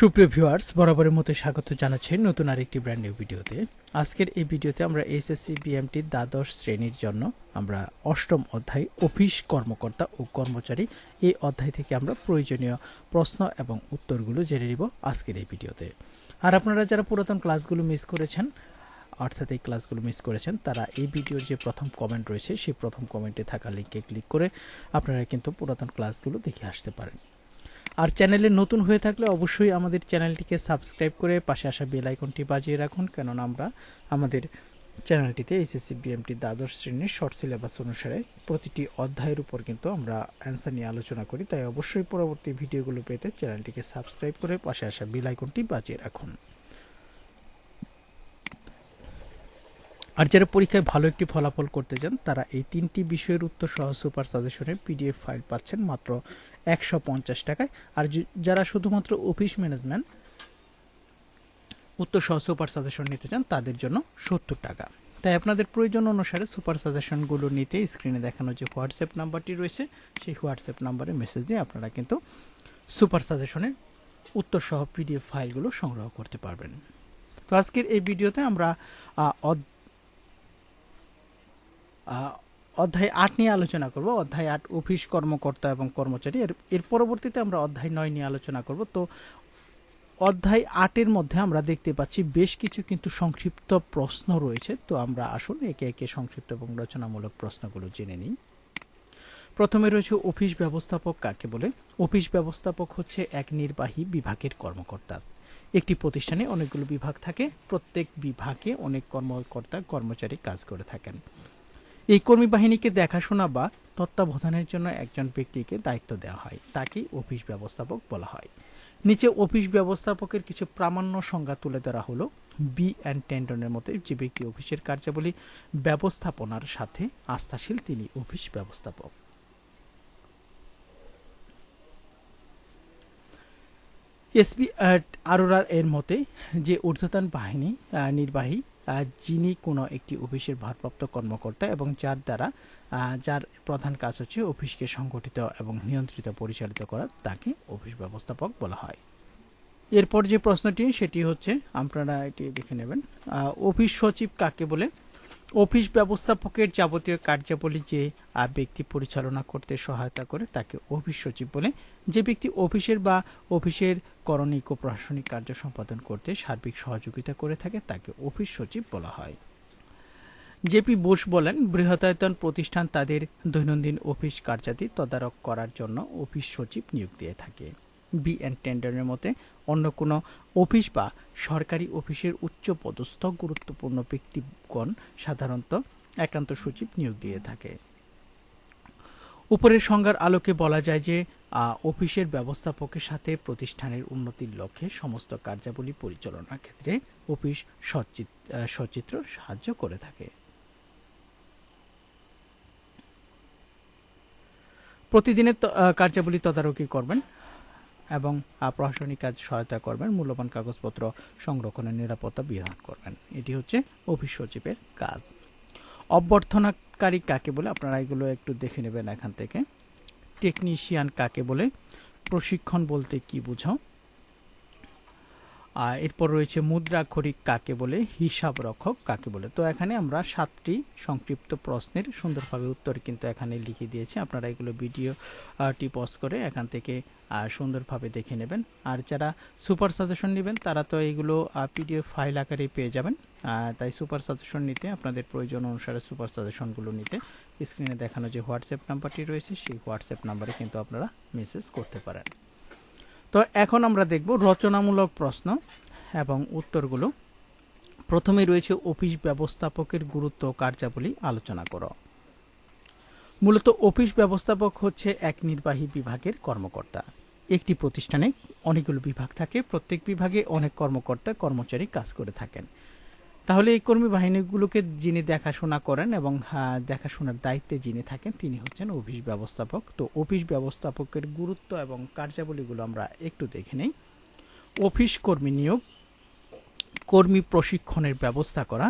সুপ্রিয় ভিউয়ার্স, বরাবরের মতো স্বাগত জানাচ্ছি নতুন আরেকটি ব্র্যান্ড নিউ ভিডিওতে। আজকের এই ভিডিওতে আমরা এসএসসি বিএমটি দ্বাদশ শ্রেণির জন্য আমরা অষ্টম অধ্যায় অফিস কর্মকর্তা ও কর্মচারী এই অধ্যায় থেকে আমরা প্রয়োজনীয় প্রশ্ন এবং উত্তরগুলো জেনে নিব আজকের এই ভিডিওতে। আর আপনারা যারা পুরাতন ক্লাসগুলো মিস করেছেন, অর্থাৎ এই ক্লাসগুলো মিস করেছেন, তারা এই ভিডিওর যে প্রথম কমেন্ট রয়েছে, সেই প্রথম কমেন্টে থাকা লিঙ্কে ক্লিক করে আপনারা কিন্তু পুরাতন ক্লাসগুলো দেখে আসতে পারেন। আর চ্যানেলে নতুন হয়ে থাকলে অবশ্যই আমাদের চ্যানেলটিকে সাবস্ক্রাইব করে পাশে আসা বেল আইকনটি বাজিয়ে রাখুন, কেননা আমরা আমাদের চ্যানেলটিতে এসএসসি বিএমটি দ্বাদশ শ্রেণির শর্ট সিলেবাস অনুসারে প্রতিটি অধ্যায়ের উপর কিন্তু আমরা অ্যান্সার নিয়ে আলোচনা করি। তাই অবশ্যই পরবর্তী ভিডিওগুলো পেতে চ্যানেলটিকে সাবস্ক্রাইব করে পাশে আসা বেল আইকনটি বাজিয়ে রাখুন। আর যারা পরীক্ষায় ভালো একটি ফলাফল করতে চান, তারা এই তিনটি বিষয়ের উত্তর সহ সুপার সাজেশনের পিডিএফ ফাইল পাচ্ছেন মাত্র একশো পঞ্চাশ টাকায়। আর যারা শুধুমাত্র অফিস ম্যানেজমেন্ট উত্তর সহ সুপার সাজেশন নিতে চান, তাদের জন্য সত্তর টাকা। তাই আপনাদের প্রয়োজন অনুসারে সুপার সাজেশনগুলো নিতে স্ক্রিনে দেখানো যে হোয়াটসঅ্যাপ নাম্বারটি রয়েছে, সেই হোয়াটসঅ্যাপ নাম্বারে মেসেজ দিয়ে আপনারা কিন্তু সুপার সাজেশনের উত্তর সহ পিডিএফ ফাইলগুলো সংগ্রহ করতে পারবেন। তো আজকের এই ভিডিওতে আমরা অধ্যায় আট নিয়ে আলোচনা করব। অধ্যায় আট, অফিস কর্মকর্তা এবং কর্মচারী। এর এর পরবর্তীতে আমরা অধ্যায় নয় নিয়ে আলোচনা করব। তো অধ্যায় আটের মধ্যে আমরা দেখতে পাচ্ছি বেশ কিছু কিন্তু সংক্ষিপ্ত প্রশ্ন রয়েছে। তো আমরা আসুন একে একে সংক্ষিপ্ত এবং রচনামূলক প্রশ্নগুলো জেনে নিই। প্রথমে রয়েছে অফিস ব্যবস্থাপক কাকে বলে? অফিস ব্যবস্থাপক হচ্ছে এক নির্বাহী বিভাগের কর্মকর্তা। একটি প্রতিষ্ঠানে অনেকগুলো বিভাগ থাকে। প্রত্যেক বিভাগে অনেক কর্মকর্তা, কর্মচারী কাজ করে থাকেন। এই কর্মী বাহিনীকে দেখাশোনা বা তত্ত্বাবধানের জন্য একজন ব্যক্তিকে দায়িত্ব দেওয়া হয় তাকেই অফিস ব্যবস্থাপক বলা হয়। নিচে অফিস ব্যবস্থাপকের কিছু প্রামাণ্য সংজ্ঞা তুলে ধরা হলো, বি অ্যান্ড টেন্ডনের মতে যে ব্যক্তি অফিসের কার্যাবলী ব্যবস্থাপনার সাথে আস্থাশীল তিনি অফিস ব্যবস্থাপক। এসপি আরোরার এর মতে যে ঊর্ধ্বতন বাহিনী নির্বাহী যিনি কোনো একটি অফিসের ভারপ্রাপ্ত কর্মকর্তা এবং যার দ্বারা যার প্রধান কাজ হচ্ছে অফিসকে সংগঠিত এবং নিয়ন্ত্রিত পরিচালিত করা, তাকে অফিস ব্যবস্থাপক বলা হয়। এরপর যে প্রশ্নটি, সেটি হচ্ছে, আপনারা এটি দেখে নেবেন অফিস সচিব কাকে বলে? অফিস ব্যবস্থাপকের যাবতীয় কার্যাবলী যে ব্যক্তি পরিচালনা করতে সহায়তা করে তাকে অফিস সচিব বলে যে ব্যক্তি অফিসের বা অফিসের করণিক ও প্রশাসনিক কার্য সম্পাদন করতে সার্বিক সহযোগিতা করে থাকে তাকে অফিস সচিব বলা হয়। জেপি বোস বলেন, বৃহদায়তন প্রতিষ্ঠান তাদের দৈনন্দিন অফিস কার্যাদি তদারক করার জন্য অফিস সচিব নিয়োগ দিয়ে থাকে। বি অ্যান্ড টেন্ডারের মতে অন্য কোনো অফিস বা সরকারি অফিসের উচ্চ পদস্থ গুরুত্বপূর্ণ ব্যক্তিগণ সাধারণত একান্ত সচিব নিয়োগ দিয়ে থাকে। উপরের সংজ্ঞার আলোকে বলা যায় যে অফিসের ব্যবস্থাপকের সাথে প্রতিষ্ঠানের উন্নতির লক্ষ্যে সমস্ত কার্যাবলী পরিচালনার ক্ষেত্রে অফিস সচিত্র সাহায্য করে থাকে। প্রতিদিনের কার্যাবলী তদারকি করবেন। এবং প্রশাসনিক কাজ সহায়তা করবেন, মূল্যবান কাগজপত্র সংরক্ষণের নিরাপত্তা বিধান করবেন। এটি হচ্ছে অফিস সচিবের কাজ। অভ্যর্থনাকারী কাকে বলে? আপনারা এগুলো একটু দেখে নেবেন এখান থেকে। টেকনিশিয়ান কাকে বলে? প্রশিক্ষণ বলতে কি বুঝো আর এরপর রয়েছে মুদ্রাক্ষরিক কাকে বলে হিসাব রক্ষক কাকে বলে। তো এখানে আমরা সাতটি সংক্ষিপ্ত প্রশ্নের সুন্দরভাবে উত্তর কিন্তু এখানে লিখে দিয়েছি। আপনারা এগুলো ভিডিওটি পজ করে এখান থেকে সুন্দরভাবে দেখে নেবেন। আর যারা সুপার সাজেশন নেবেন, তারা তো এগুলো পিডিএফ ফাইল আকারে পেয়ে যাবেন। তাই সুপার সাজেশন নিতে, আপনাদের প্রয়োজন অনুসারে সুপার সাজেশনগুলো নিতে স্ক্রিনে দেখানো যে হোয়াটসঅ্যাপ নাম্বারটি রয়েছে, সেই হোয়াটসঅ্যাপ নাম্বারে কিন্তু আপনারা মেসেজ করতে পারেন। তো এখন আমরা দেখব রচনামূলক প্রশ্ন এবং উত্তরগুলো। প্রথমে রয়েছে অফিস ব্যবস্থাপকের গুরুত্ব কার্যাবলী আলোচনা করো। মূলত অফিস ব্যবস্থাপক হচ্ছে এক নির্বাহী বিভাগের কর্মকর্তা। একটি প্রতিষ্ঠানে অনেকগুলো বিভাগ থাকে, প্রত্যেক বিভাগে অনেক কর্মকর্তা, কর্মচারী কাজ করে থাকেন। তাহলে এই কর্মী বাহিনীগুলোকে যিনি দেখাশোনা করেন এবং দেখাশোনার দায়িত্বে যিনি থাকেন, তিনি হচ্ছেন অফিস ব্যবস্থাপক। তো অফিস ব্যবস্থাপকের গুরুত্ব এবং কার্যাবলীগুলো আমরা একটু দেখে নেই। অফিস কর্মী নিয়োগ, কর্মী প্রশিক্ষণের ব্যবস্থা করা,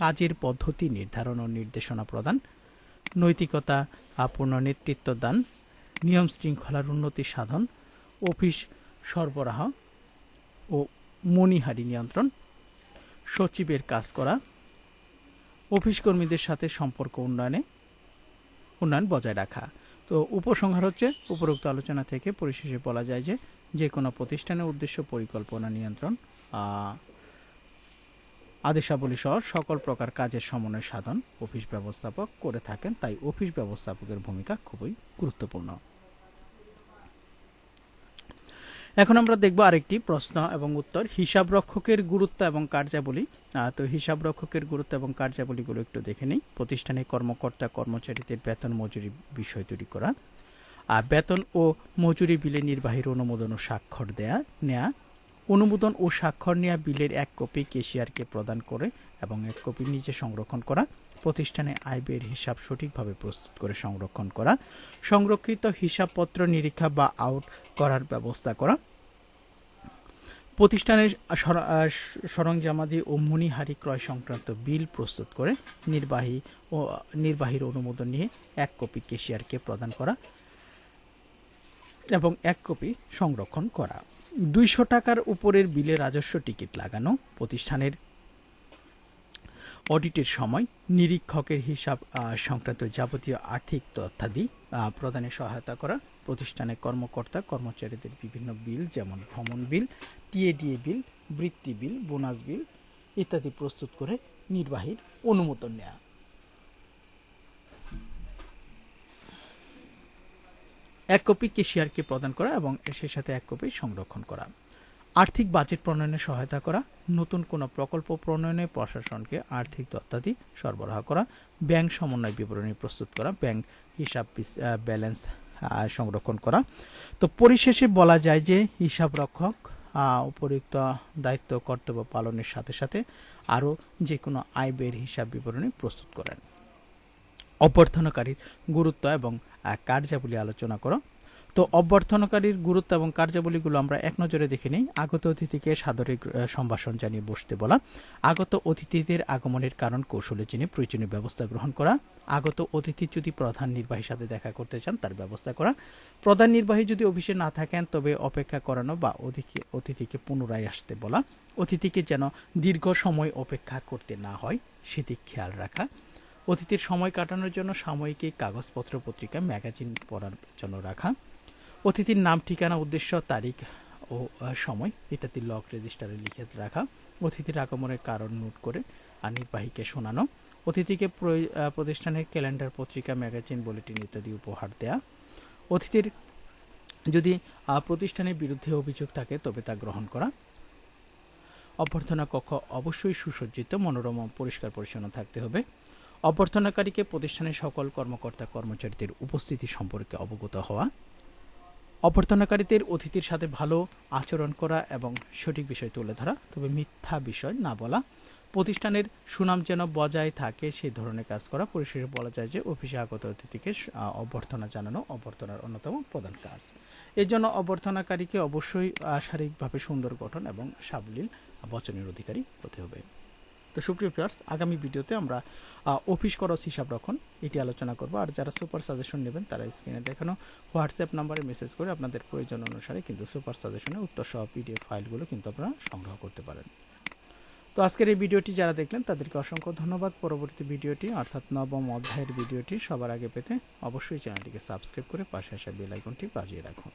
কাজের পদ্ধতি নির্ধারণ ও নির্দেশনা প্রদান, নৈতিকতা পূর্ণ নেতৃত্ব দান, নিয়ম শৃঙ্খলার উন্নতি সাধন, অফিস সরবরাহ ও মণিহারি নিয়ন্ত্রণ সচিবের কাজ করা অফিস কর্মীদের সাথে সম্পর্ক উন্নয়নে উন্নয়ন বজায় রাখা। তো উপসংহার হচ্ছে, উপরোক্ত আলোচনা থেকে পরিশেষে বলা যায় যে যে কোনো প্রতিষ্ঠানের উদ্দেশ্য, পরিকল্পনা, নিয়ন্ত্রণ আদেশাবলী সহ সকল প্রকার কাজের সমন্বয় সাধন অফিস ব্যবস্থাপক করে থাকেন, তাই অফিস ব্যবস্থাপকের ভূমিকা খুবই গুরুত্বপূর্ণ। এখন আমরা দেখব আরেকটি প্রশ্ন এবং উত্তর। হিসাব রক্ষকের গুরুত্ব এবং কার্যাবলী। তো হিসাব রক্ষকের গুরুত্ব এবং কার্যাবলীগুলো একটু দেখে নিই। প্রতিষ্ঠানে কর্মকর্তা, কর্মচারীদের বেতন, মজুরি বিষয় তৈরি করা। আর বেতন ও মজুরি বিলে নির্বাহীর অনুমোদন ও স্বাক্ষর দেয়া, নেয়া। অনুমোদন ও স্বাক্ষর নেওয়া বিলের এক কপি কেশিয়ারকে প্রদান করে এবং এক কপি নিজে সংরক্ষণ করা। প্রতিষ্ঠানে আয় ব্যয়ের হিসাব সঠিকভাবে প্রস্তুত করে সংরক্ষণ করা, সংরক্ষিত হিসাবপত্র নিরীক্ষা বা আউট করার ব্যবস্থা করা। প্রতিষ্ঠানের সর- সরঞ্জামাদি ও মণিহারি ক্রয় সংক্রান্ত বিল প্রস্তুত করে নির্বাহী ও, নির্বাহীর অনুমোদন নিয়ে এক কপি কেশিয়ারকে প্রদান করা এবং এক কপি সংরক্ষণ করা। দুইশো টাকার উপরের বিলে রাজস্ব টিকিট লাগানো, প্রতিষ্ঠানের অডিটের সময় নিরীক্ষকের হিসাব সংক্রান্ত যাবতীয় আর্থিক তথ্যাদি প্রদানে সহায়তা করা, প্রতিষ্ঠানের কর্মকর্তা, কর্মচারীদের বিভিন্ন বিল, যেমন ভ্রমণ বিল, টিএডিএ বিল, বৃত্তি বিল, বোনাস বিল ইত্যাদি প্রস্তুত করে নির্বাহীর অনুমোদন নেওয়া এক কপি কেশিয়ারকে প্রদান করা এবং সেই সাথে এক কপি সংরক্ষণ করা। আর্থিক বাজেট প্রণয়নে সহায়তা করা নতুন কোনো প্রকল্প প্রণয়নে প্রশাসনকে আর্থিক তথ্যাদি সরবরাহ করা ব্যাংক সমন্বয় বিবরণী প্রস্তুত করা ব্যাংক হিসাব ব্যালেন্স সংরক্ষণ করা। তো পরিশেষে বলা যায় যে হিসাব রক্ষক আহ, উপরিউক্ত দায়িত্ব কর্তব্য পালনের সাথে সাথে আরও যে কোনো আয় ব্যয়ের হিসাব বিবরণী প্রস্তুত করেন। অভ্যর্থনাকারীর গুরুত্ব এবং কার্যাবলী আলোচনা করো। তো অভ্যর্থনাকারীর গুরুত্ব এবং কার্যাবলীগুলো আমরা এক নজরে দেখে নিই। আগত অতিথিকে সাদরে সম্ভাষণ জানিয়ে বসতে বলা। আগত অতিথিদের আগমনের কারণ কৌশলে জেনে প্রয়োজনীয় ব্যবস্থা গ্রহণ করা। আগত অতিথি যদি প্রধান নির্বাহীর সাথে দেখা করতে চান, তার ব্যবস্থা করা। প্রধান নির্বাহী যদি অফিসে না থাকেন, তবে অপেক্ষা করানো বা অতিথি- অতিথিকে পুনরায় আসতে বলা। অতিথিকে যেন দীর্ঘ সময় অপেক্ষা করতে না হয়, সেদিক খেয়াল রাখা। অতিথির সময় কাটানোর জন্য সাময়িকী কাগজপত্র, পত্রিকা, ম্যাগাজিন পড়ার জন্য রাখা। অতিথির নাম, ঠিকানা, উদ্দেশ্য, তারিখ ও সময় ইত্যাদি লক রেজিস্টারে লিখে রাখা। অতিথির আগমনের কারণ নোট করে আর নির্বাহীকে শোনানো। অতিথিকে প্রতিষ্ঠানের ক্যালেন্ডার, পত্রিকা, ম্যাগাজিন, বুলেটিন ইত্যাদি উপহার দেয়া। অতিথির যদি প্রতিষ্ঠানের বিরুদ্ধে অভিযোগ থাকে, তবে তা গ্রহণ করা। অভ্যর্থনা কক্ষ অবশ্যই সুসজ্জিত, মনোরম পরিষ্কার পরিচ্ছন্ন থাকতে হবে। অভ্যর্থনাকারীকে প্রতিষ্ঠানের সকল কর্মকর্তা কর্মচারীদের উপস্থিতি সম্পর্কে অবগত হওয়া। অভ্যর্থনাকারীদের অতিথির সাথে ভালো আচরণ করা এবং সঠিক বিষয় তুলে ধরা, তবে মিথ্যা বিষয় না বলা। প্রতিষ্ঠানের সুনাম যেন বজায় থাকে সেই ধরনের কাজ করা। পরিশেষে বলা যায় যে, অফিসে আগত অতিথিকে অভ্যর্থনা জানানো অভ্যর্থনার অন্যতম প্রধান কাজ। এর জন্য অভ্যর্থনাকারীকে অবশ্যই শারীরিকভাবে সুন্দর গঠন এবং সাবলীল বচনের অধিকারী হতে হবে। তো সুপ্রিয় প্লেয়ার্স আগামী ভিডিওতে আমরা অফিস খরচ হিসাব রক্ষণ এটি আলোচনা করব। আর যারা সুপার সাজেশন নেবেন, তারা স্ক্রিনে দেখানো হোয়াটসঅ্যাপ নাম্বারে মেসেজ করে আপনাদের প্রয়োজন অনুসারে কিন্তু সুপার সাজেশনে উত্তর সহ পিডিএফ ফাইলগুলো কিন্তু আপনারা সংগ্রহ করতে পারেন। তো আজকের এই ভিডিওটি যারা দেখলেন, তাদেরকে অসংখ্য ধন্যবাদ। পরবর্তী ভিডিওটি, অর্থাৎ নবম অধ্যায়ের ভিডিওটি সবার আগে পেতে অবশ্যই চ্যানেলটিকে সাবস্ক্রাইব করে পাশে আসা বেল আইকনটি বাজিয়ে রাখুন।